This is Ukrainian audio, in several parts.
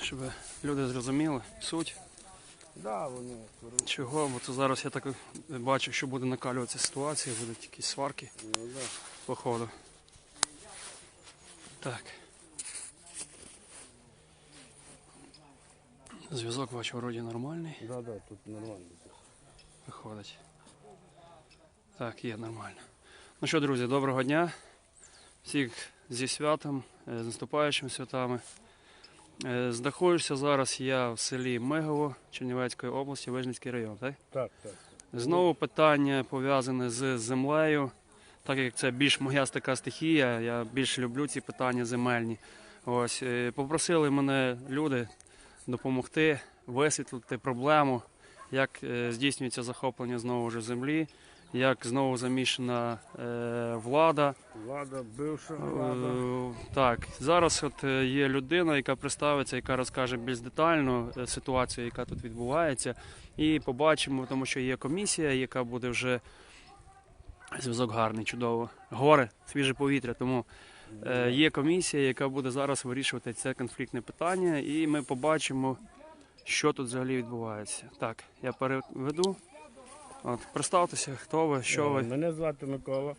Щоб люди зрозуміли суть. Чого? Бо це зараз я так бачу, що буде накалюватися ситуація, будуть якісь сварки, Ну, походу. Так. Зв'язок бачу вроді нормальний. Да, да, тут нормально. Виходить. Так, є нормально. Ну що, друзі, доброго дня. Всіх зі святом, е, з наступаючими святами. Е, Знаходжуся зараз я в селі Мегово Чернівецької області, Вижницький район. Так? Так, так. Знову питання пов'язане з землею. Так як це більш моя така стихія, я більш люблю ці питання земельні. Ось е, попросили мене люди допомогти висвітлити проблему, як е, здійснюється захоплення знову ж землі, як знову замішана е, влада. Влада, бивша влада. Е, Так, зараз от є людина, яка представиться, яка розкаже більш детально ситуацію, яка тут відбувається. І побачимо, тому що є комісія, яка буде вже зв'язок гарний, чудово. Гори, свіже повітря. Тому є комісія, яка буде зараз вирішувати це конфліктне питання, і ми побачимо, що тут взагалі відбувається. Так, я переведу. От, представтеся, хто ви, що Е, ви. Мене звати Микола.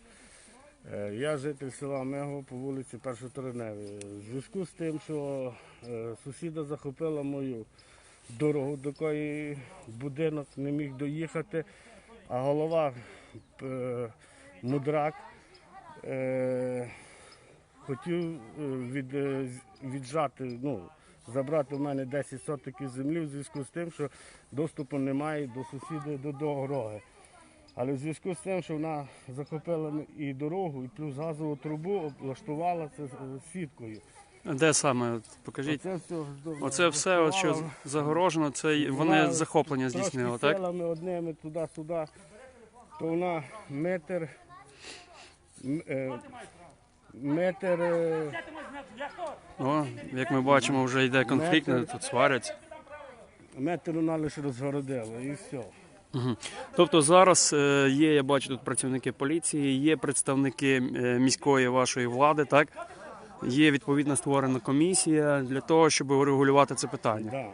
Е, Я житель села Мегово по вулиці Першотравневій. В зв'язку з тим, що е, сусіда захопила мою дорогу, до якої будинок не міг доїхати, а голова е, мудрак е, хотів е, від, е, віджати, ну, забрати в мене 10 сотиків землі в зв'язку з тим, що доступу немає до сусіда до дороги. Але в зв'язку з тим, що вона захопила і дорогу, і плюс газову трубу облаштувала це е, сіткою. Де саме? Покажіть. Оце все, Оце все, от, що загорожено, це вони захоплення здійснили, так? силами одними туди-сюди, то вона метр. Метр, е, О, як ми бачимо, вже йде конфлікт, Метр. тут сваряться. метр вона лише розгородила і все. Мгм. Тобто зараз е, є, я бачу тут працівники поліції, є представники е, міської вашої влади, так? Є відповідно створена комісія для того, щоб урегулювати це питання. Да.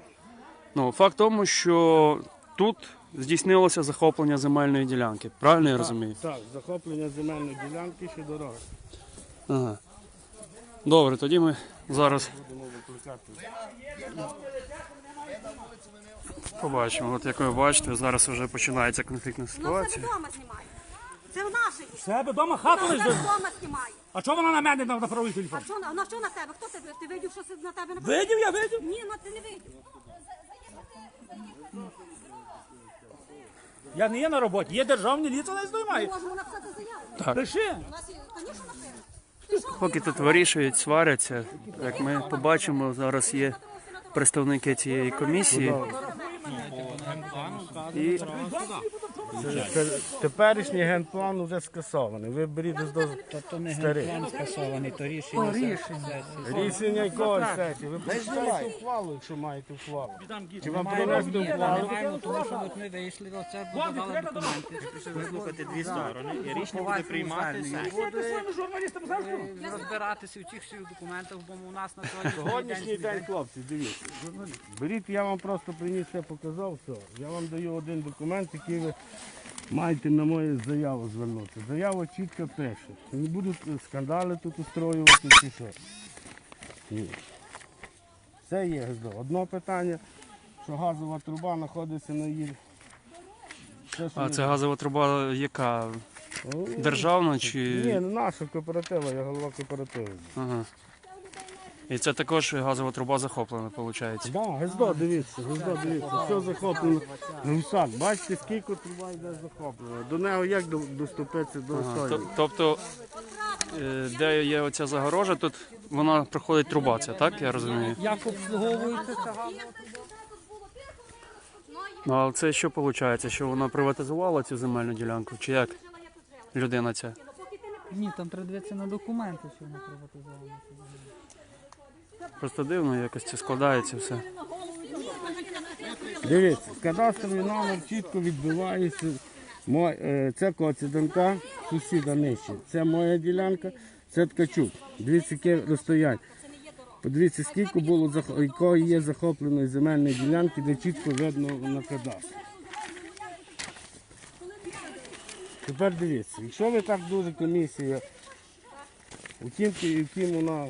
Ну, факт тому, що тут здійснилося захоплення земельної ділянки. Правильно я розумію? Так, захоплення земельної ділянки ще дороги. Ага. Добре, тоді ми зараз побачимо. От як ви бачите, зараз вже починається конфліктна Ну, це ситуація. вдома знімає. Це в нашій. Себе вдома хату Вона лежить. вдома знімає. А чого вона на мене на, правий телефон? А що, на- на що на тебе? Хто тебе? Ти видів, що це на тебе написано? Видів, я видів. Ні, ну ти не видів. Я не є на роботі, є державні ліцо, не здоймає. можемо написати заяву. Так. Пиши. У нас є, звісно, написано. Поки тут вирішують, сваряться. Як ми побачимо, зараз є представники цієї комісії. І Теперішній генплан вже скасований. Ви беріть до То не старий. генплан скасований, то рішення сесії. Рішення якогось сесії. Ви прочитайте ухвалу, якщо маєте ухвалу. Чи вам принести ухвалу? Немає, тому що от ми вийшли, оце подавали документи. вислухати дві сторони, і рішення буде прийматися. Е, Розбиратися в цих всіх документах, бо у нас на сьогоднішній Сьогоднішній день день, хлопці, дивіться. Беріть, я вам просто приніс, все показав, все. Я вам даю один документ, який ви маєте на мою заяву звернути. Заява чітко пише. Не будуть скандали тут устроювати чи що. Ні. Це є гніздо. Одне питання, що газова труба знаходиться на її. Це, що а це газова труба яка? Державна Ні, чи. не наша кооператива, я голова кооперативу. Ага. І це також газова труба захоплена, виходить. Да, гніздо, дивіться, гніздо, дивіться, все захоплено. Гусак, бачите, скільки труба йде захоплено. До нього як до- доступитися до Ага. Тобто, е, де є оця загорожа, тут вона проходить труба, ця, так я розумію? як обслуговується ця газова Ну а це що виходить? Що вона приватизувала цю земельну ділянку? Чи як людина ця? Ні, там треба дивитися на документи, що вона приватизована. Просто дивно, якось це складається все. Дивіться, кадастровий номер чітко відбивається. Е, Це коціденка. сусіда нижче. Це моя ділянка, це ткачук. Дивіться, яке розстояння. Подивіться, скільки було якої є захопленої земельної ділянки, де чітко видно на кадастрі. Тепер дивіться, якщо ви так дуже комісія, утімки, яким вона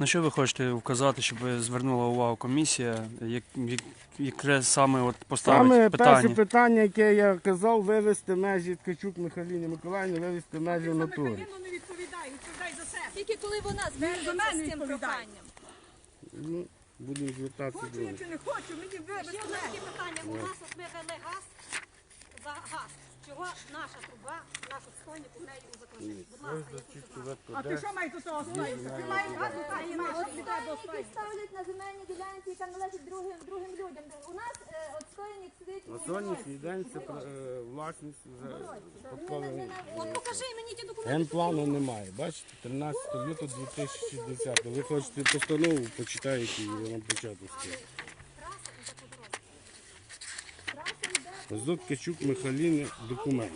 На що ви хочете вказати, щоб звернула увагу комісія, як, як, яке саме от поставить Саме питання? перше питання, яке я казав, вивести межі Ткачук Михайліні Миколаївні, вивести межі в натурі. не відповідає, відповідай за себе. Тільки коли вона звернеться з цим проханням. Ну, будемо звертатися до них. не хочу, мені вивезти. Ще одне таке питання. У нас от ми вели газ за газ. Чого наша труба, наш отстойник у неї узаконений? Будь ласка, я хочу знати. А ти що маєш до того стоїти? Ти маєш газу, так, і маєш Отстойники ставлять на земельній ділянці, яка належить другим, другим людям. У нас е, отстойник сидить На у сьогоднішній день це е, власність вже спадкової. От покажи мені ті документи. Генплану немає. Бачите, 13 лютого 2060. Ви хочете постанову, почитаєте і я вам початку скажу. Ось до Ткачук Михайліни документ.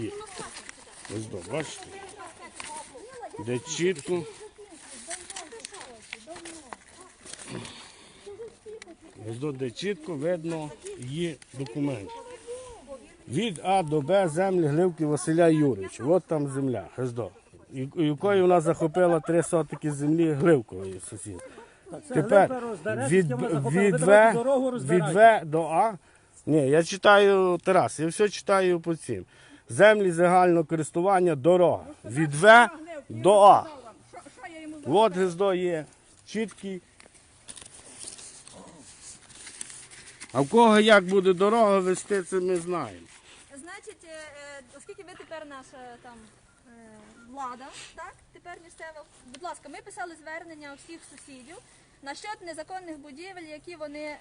Є. Ось до, бачите? Де чітко. Ось де чітко видно є документ. Від А до Б землі Гливки Василя Юрійовича. От там земля, Гездо. Якої вона захопила три сотики землі Гливкової сусід. Тепер від, від, В, від В до А. Ні, я читаю Тарас, я все читаю по цим. Землі загального користування, дорога. Від В до А. От гнездо є. Чіткий. А в кого як буде дорога вести, це ми знаємо. Значить, е, е, оскільки ви тепер наша там е, влада, так, тепер місцева, будь ласка, ми писали звернення у всіх сусідів насчет незаконних будівель, які вони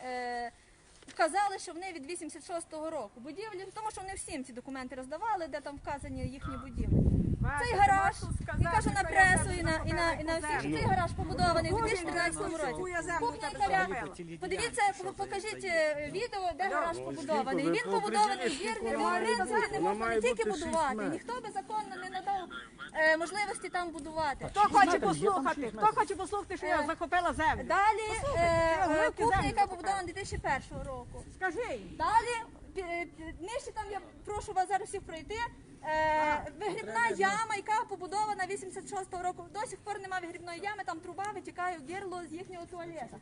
вказали, що вони від 86-го року. Будівлі, тому що вони всім ці документи роздавали, де там вказані їхні будівлі. Цей гараж, і кажу на пресу, і на, і на, і на всіх, що цей гараж побудований у 2013 році. Кухня. Подивіться, покажіть е, відео, де гараж побудований. Він побудований определіть, вірний, скільки в має принципі бути. не можна не тільки будувати. Ніхто би законно не надав е, можливості там будувати. Хто хоче послухати? Хто хоче послухати, що я захопила землю? Далі е, е, кухня, яка побудована 2001 року. Скажи. Далі е, нижче там я прошу вас зараз всіх пройти. Е, вигрібна яма, яка побудована 86-го року. До сих пор немає вигрібної ями, там труба витікає в гірло з їхнього туалета.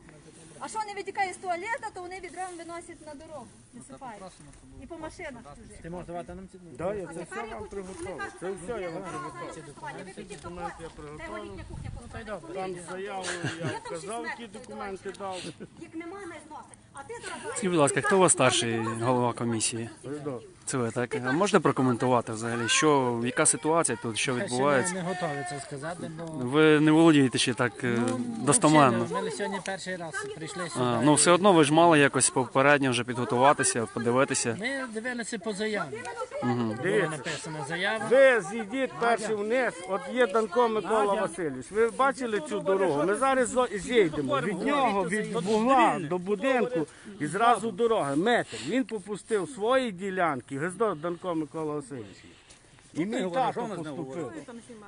А що не витікає з туалета, то вони відром виносять на дорогу, висипають. І по машинах чужих. Ти можеш давати нам ці Да, я це все вам приготував. Це все я вам приготував. Ви підіть до кухня? Там заяву я вказав, які документи дав. Їх нема, не зносить. А ти, дорога, Скажіть, будь ласка, хто у вас старший голова комісії? Гездо. Це ви так? А можете прокоментувати взагалі, що, яка ситуація тут, що відбувається? Ще не, готові це сказати, бо Ви не володієте ще так е, достоменно. взагалі, ми сьогодні перший раз прийшли сюди. А, ну все одно ви ж мали якось попередньо вже підготуватися, подивитися. Ми дивилися по заяві. Було написано заява. Ви зійдіть перший вниз, от є Данко Микола Васильович. Ви бачили цю дорогу? Ми зараз зо- зійдемо від нього, від вугла до будинку і зразу дорога. Метр. Він попустив свої ділянки, Гездо Данко Микола Васильович. І мій тато поступив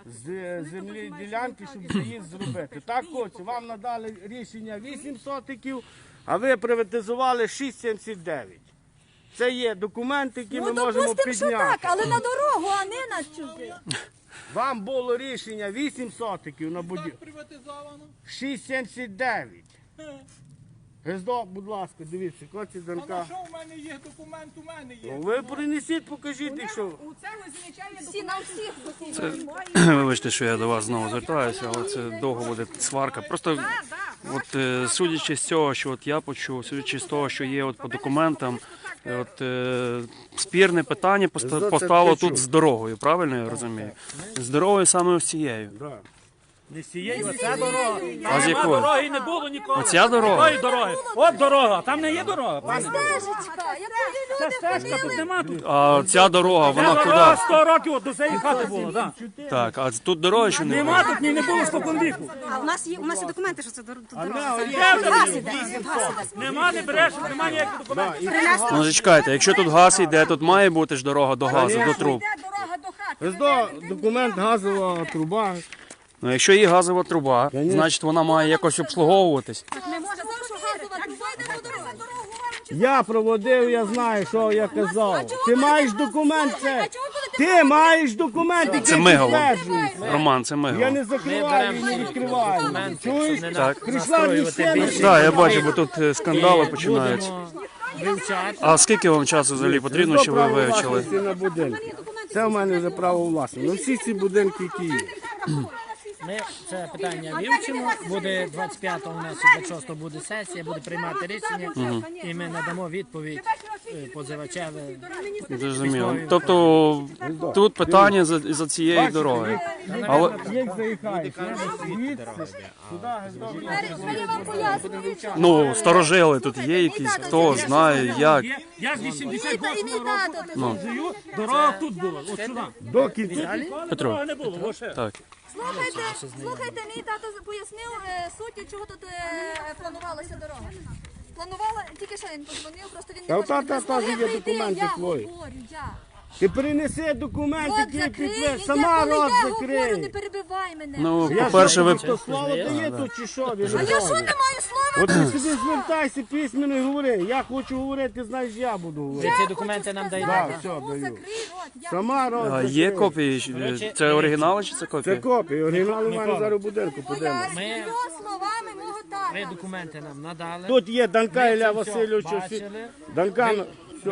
з е, землі ділянки, щоб заїзд зробити. Так, хлопці, вам надали рішення 8 сотиків, а ви приватизували 6,79. Це є документи, які ми Ну, можемо допустимо, що підняти. так, але на дорогу, а не на чужих. Вам було рішення 8 сотиків на будівлю. приватизовано? 6,79. Гездо, будь ласка, дивіться, коці Данка. Що в мене є документ, у мене є. Ви принесіть, покажіть, якщо. у це визначає Всі на всіх. Вибачте, що я до вас знову звертаюся, але це довго буде сварка. Просто от е, судячи з цього, що от я почув, судячи з того, що є от по документам, е, от е, спірне питання поста- Це постало тут з дорогою, правильно я розумію? З дорогою саме ось цією. Да. Не з цієї, оця дорога. А з Нема якої? дороги не було ніколи. Оця дорога? Якої дороги? От дорога, там не є дорога, пане. Стежечка, якою Це люди стежка, тут нема тут. А ця дорога, Ця вона дорога куди? 100 років от до цієї хати була, так. Так, а тут дороги що Нема тут ні не було спокон віку. А у нас є у нас є документи, що це дор- тут дорога. Де в тебе? Нема, не береш, нема ніяких документів. Ну зачекайте, якщо тут газ йде, тут має бути ж дорога до газу, до труб. Йде дорога до хати. Ось до документ газова труба. Ну якщо є газова труба, значить вона має якось обслуговуватись. Ми можемо, що газова труба йде по дорогу. Я проводив, я знаю, що я казав. Ти маєш документ це. Ти маєш документ, який Це Мигово. підтверджує. Роман, це Я не закриваю і не відкриваю. Чуєш? Так. Прийшла мужчина. Так, я бачу, бо тут е, скандали починаються. Вивчати. А скільки вам часу взагалі потрібно, щоб ви вивчили? власності на будинки. Це в мене вже право власності. Ну всі ці будинки, які є. Ми це питання вивчимо. Буде 25-го у нас 26-го буде сесія, буде приймати рішення, і ми надамо відповідь позивачеві. Зрозуміло. Тобто тут питання за, за цією дорогою. Але Як заїхаєш? ну сторожили тут є якісь, хто знає як. Я з І мій 88 року. Тато дорога тут була, от сюди. До кінця. Петро, не було, так. Слухайте, слухайте, мій тато пояснив е, суть, чого тут е, планувалася дорога. Планувала, тільки що він подзвонив, просто він Та не та, та, та, теж є документи Я твої. говорю, я. Ти принеси документ, Рот який закрий, я Сама коли рот я говорю, не закрий. перебивай мене. Ну, Я по-перше, ви що, слово дає тут чи що? Він а я що не маю слова? От ти сюди звертайся письменно і говори. Я хочу говорити, знаєш, я буду говорити. Ці документи нам дають. Так, все, даю. закрий рот. Я Сама рот а, є закрий. копії? Це оригінали чи це Це копії? копія. Оригінал у мене зараз в будинку подивимось. словами мого тата. документи нам надали. Тут є Данка Ми Ілля Васильовича. всі- бачили. Данка.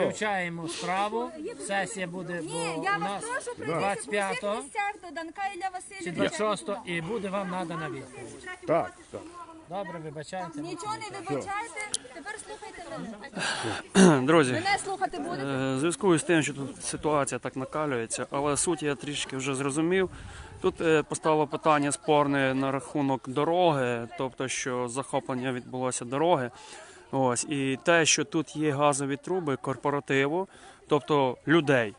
Вивчаємо справу. Сесія буде Ні, бо я у вас нас прошу прийти в 25-го до Данка Ілля чи Васильовича. 26-го і буде вам надана відповідь. Так, так. Добре, вибачайте. Нічого не вибачайте, тепер слухайте мене. Друзі, Мене слухати будете? Е, В зв'язку з тим, що тут ситуація так накалюється, але суть я трішки вже зрозумів. Тут е, постало питання спорне на рахунок дороги, тобто що захоплення відбулося дороги. Ось і те, що тут є газові труби корпоративу, тобто людей.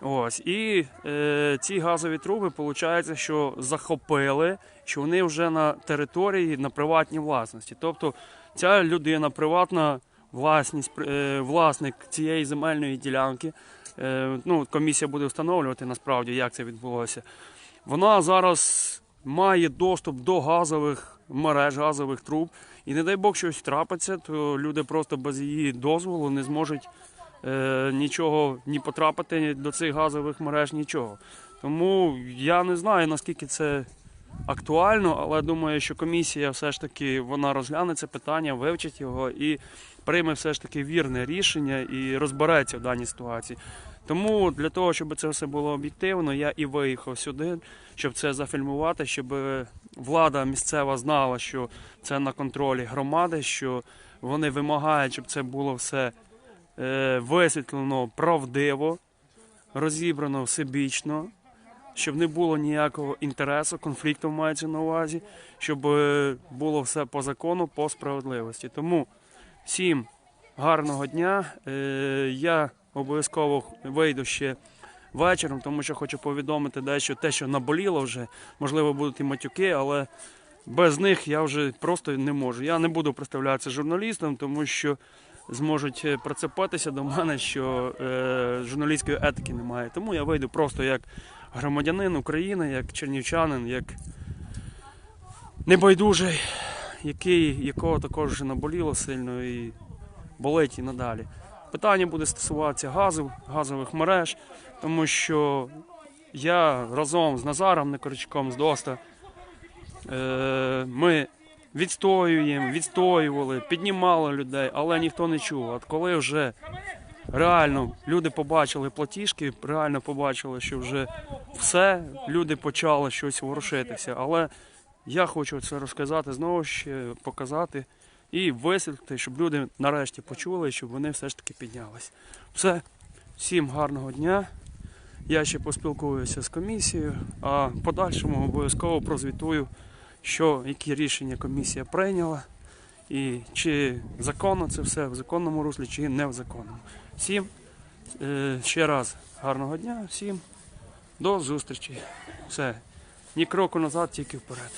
Ось і е, ці газові труби, виходить, що захопили, що вони вже на території на приватній власності. Тобто ця людина, приватна власність, е, власник цієї земельної ділянки. Е, ну, комісія буде встановлювати насправді, як це відбулося. Вона зараз має доступ до газових мереж, газових труб. І не дай Бог щось трапиться, то люди просто без її дозволу не зможуть е, нічого ні потрапити до цих газових мереж, нічого. Тому я не знаю наскільки це актуально, але думаю, що комісія все ж таки вона розгляне це питання, вивчить його і прийме все ж таки вірне рішення і розбереться в даній ситуації. Тому для того, щоб це все було об'єктивно, я і виїхав сюди, щоб це зафільмувати, щоб влада місцева знала, що це на контролі громади, що вони вимагають, щоб це було все е, висвітлено правдиво, розібрано всебічно, щоб не було ніякого інтересу, конфлікту мається на увазі, щоб е, було все по закону, по справедливості. Тому всім гарного дня. Е, Я обов'язково вийду ще вечором, тому що хочу повідомити дещо те, що наболіло вже. Можливо, будуть і матюки, але без них я вже просто не можу. Я не буду представлятися журналістом, тому що зможуть е, прицепитися до мене, що е, журналістської етики немає. Тому я вийду просто як громадянин України, як чернівчанин, як небайдужий, який, якого також вже наболіло сильно і болить і надалі. Питання буде стосуватися газу, газових мереж, тому що я разом з Назаром Некоричком з ДОСТа е, ми відстоюємо, відстоювали, піднімали людей, але ніхто не чув. От коли вже реально люди побачили платіжки, реально побачили, що вже все, люди почали щось ворушитися. Але я хочу це розказати знову ще показати і висвітлити, щоб люди нарешті почули, щоб вони все ж таки піднялись. Все, всім гарного дня. Я ще поспілкуюся з комісією, а в подальшому обов'язково прозвітую що які рішення комісія прийняла, і чи законно це все в законному руслі, чи не в законному. Всім е, ще раз гарного дня, всім до зустрічі. Все. Ні кроку назад, тільки вперед.